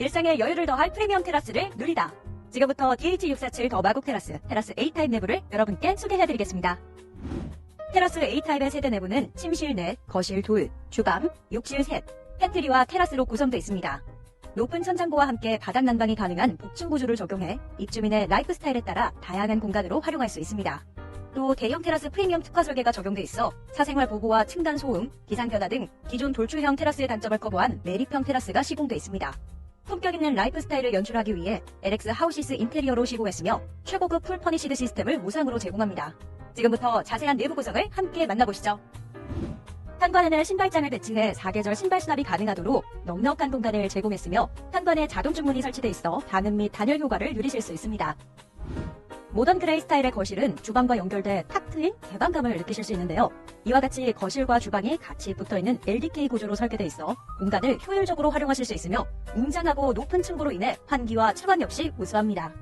일상에 여유를 더할 프리미엄 테라스를 누리다. 지금부터 DH647 더 마곡 테라스, 테라스 A타입 내부를 여러분께 소개해드리겠습니다. 테라스 A타입의 세대 내부는 침실 넷, 거실 둘, 주방, 욕실 셋, 팬트리와 테라스로 구성되어 있습니다. 높은 천장고와 함께 바닥 난방이 가능한 복층 구조를 적용해 입주민의 라이프 스타일에 따라 다양한 공간으로 활용할 수 있습니다. 또 대형 테라스 프리미엄 특화 설계가 적용돼 있어 사생활 보호와 층간 소음, 기상 변화 등 기존 돌출형 테라스의 단점을 커버한 매립형 테라스가 시공돼 있습니다. 품격 있는 라이프 스타일을 연출하기 위해 LX 하우시스 인테리어로 시공했으며 최고급 풀 퍼니시드 시스템을 무상으로 제공합니다. 지금부터 자세한 내부 구성을 함께 만나보시죠. 현관에는 신발장을 배치해 사계절 신발 수납이 가능하도록 넉넉한 공간을 제공했으며 현관에 자동 주문이 설치돼 있어 방음 및 단열 효과를 누리실 수 있습니다. 모던 그레이 스타일의 거실은 주방과 연결돼 탁 트인 개방감을 느끼실 수 있는데요. 이와 같이 거실과 주방이 같이 붙어있는 LDK 구조로 설계돼 있어 공간을 효율적으로 활용하실 수 있으며 웅장하고 높은 층고로 인해 환기와 차관 역시 우수합니다.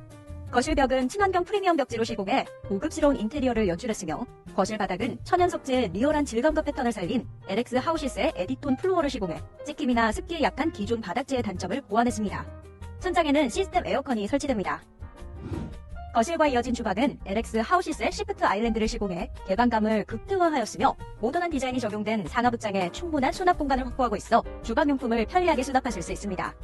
거실 벽은 친환경 프리미엄 벽지로 시공해 고급스러운 인테리어를 연출했으며 거실 바닥은 천연 석재의 리얼한 질감과 패턴을 살린 LX 하우시스의 에디톤 플로어를 시공해 찍힘이나 습기에 약한 기존 바닥재의 단점을 보완했습니다. 천장에는 시스템 에어컨이 설치됩니다. 거실과 이어진 주방은 LX 하우시스의 시프트 아일랜드를 시공해 개방감을 극대화하였으며 모던한 디자인이 적용된 상하부장에 충분한 수납 공간을 확보하고 있어 주방용품을 편리하게 수납하실 수 있습니다.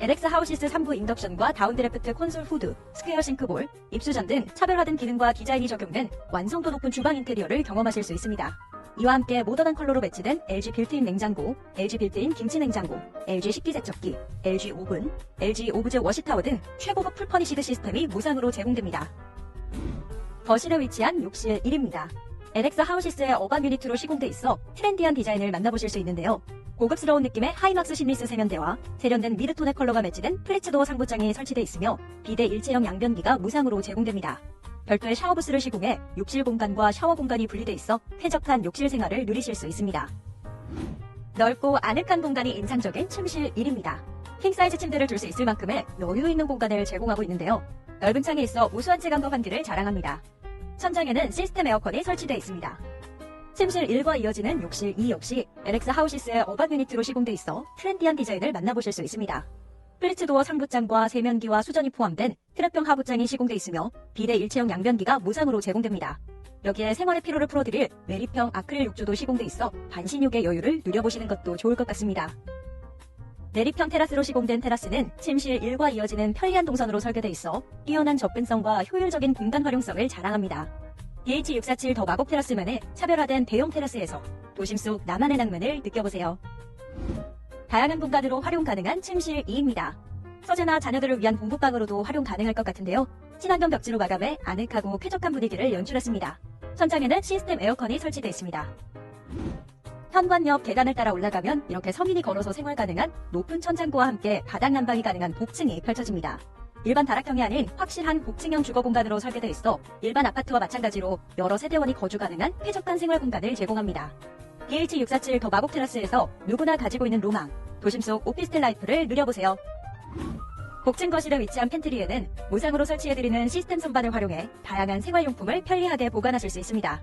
LX 하우시스 3부 인덕션과 다운드래프트 콘솔 후드, 스퀘어 싱크볼, 입수전 등 차별화된 기능과 디자인이 적용된 완성도 높은 주방 인테리어를 경험하실 수 있습니다. 이와 함께 모던한 컬러로 배치된 LG 빌트인 냉장고, LG 빌트인 김치 냉장고, LG 식기세척기, LG 오븐, LG 오브제 워시타워 등 최고급 풀퍼니시드 시스템이 무상으로 제공됩니다. 거실에 위치한 욕실 1입니다. LX 하우시스의 어반 유니트로 시공돼 있어 트렌디한 디자인을 만나보실 수 있는데요. 고급스러운 느낌의 하이막스 심리스 세면대와 세련된 미드톤의 컬러가 매치된 플리츠도어 상부장이 설치돼 있으며 비대 일체형 양변기가 무상으로 제공됩니다. 별도의 샤워부스를 시공해 욕실 공간과 샤워 공간이 분리돼 있어 쾌적한 욕실 생활을 누리실 수 있습니다. 넓고 아늑한 공간이 인상적인 침실 1입니다. 킹사이즈 침대를 둘 수 있을 만큼의 여유 있는 공간을 제공하고 있는데요. 넓은 창에 있어 우수한 체감과 환기를 자랑합니다. 천장에는 시스템 에어컨이 설치되어 있습니다. 침실 1과 이어지는 욕실 2 역시 LX 하우시스의 어반 유니트로 시공돼 있어 트렌디한 디자인을 만나보실 수 있습니다. 플리츠 도어 상부장과 세면기와 수전이 포함된 트랩형 하부장이 시공돼 있으며 비대 일체형 양변기가 무상으로 제공됩니다. 여기에 생활의 피로를 풀어드릴 매립형 아크릴 욕조도 시공돼 있어 반신욕의 여유를 누려보시는 것도 좋을 것 같습니다. 내립형 테라스로 시공된 테라스는 침실 1과 이어지는 편리한 동선으로 설계돼 있어 뛰어난 접근성과 효율적인 공간 활용성을 자랑합니다. DH647 더 마곡 테라스만의 차별화된 대형 테라스에서 도심 속 나만의 낭만을 느껴보세요. 다양한 공간으로 활용 가능한 침실 2입니다. 서재나 자녀들을 위한 공부방으로도 활용 가능할 것 같은데요. 친환경 벽지로 마감해 아늑하고 쾌적한 분위기를 연출했습니다. 천장에는 시스템 에어컨이 설치되어 있습니다. 현관 옆 계단을 따라 올라가면 이렇게 서민이 걸어서 생활 가능한 높은 천장고와 함께 바닥 난방이 가능한 복층이 펼쳐집니다. 일반 다락형이 아닌 확실한 복층형 주거 공간으로 설계되어 있어 일반 아파트와 마찬가지로 여러 세대원이 거주 가능한 쾌적한 생활 공간을 제공합니다. DH647 더 마곡 테라스에서 누구나 가지고 있는 로망, 도심 속 오피스텔 라이프를 누려보세요. 복층 거실에 위치한 팬트리에는 무상으로 설치해드리는 시스템 선반을 활용해 다양한 생활용품을 편리하게 보관하실 수 있습니다.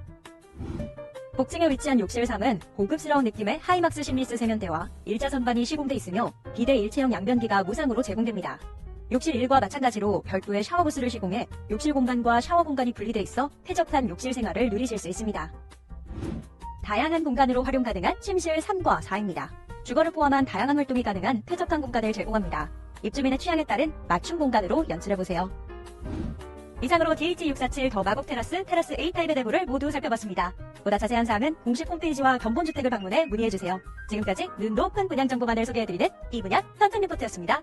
복층에 위치한 욕실 3은 고급스러운 느낌의 하이막스 심리스 세면대와 일자 선반이 시공돼 있으며 비대 일체형 양변기가 무상으로 제공됩니다. 욕실 1과 마찬가지로 별도의 샤워부스를 시공해 욕실 공간과 샤워 공간이 분리돼 있어 쾌적한 욕실 생활을 누리실 수 있습니다. 다양한 공간으로 활용 가능한 침실 3과 4입니다. 주거를 포함한 다양한 활동이 가능한 쾌적한 공간을 제공합니다. 입주민의 취향에 따른 맞춤 공간으로 연출해보세요. 이상으로 DH647 더 마곡 테라스, 테라스 A타입의 내부를 모두 살펴봤습니다. 보다 자세한 사항은 공식 홈페이지와 견본주택을 방문해 문의해주세요. 지금까지 눈 높은 분양 정보만을 소개해드리는 이분양 현장 리포트였습니다.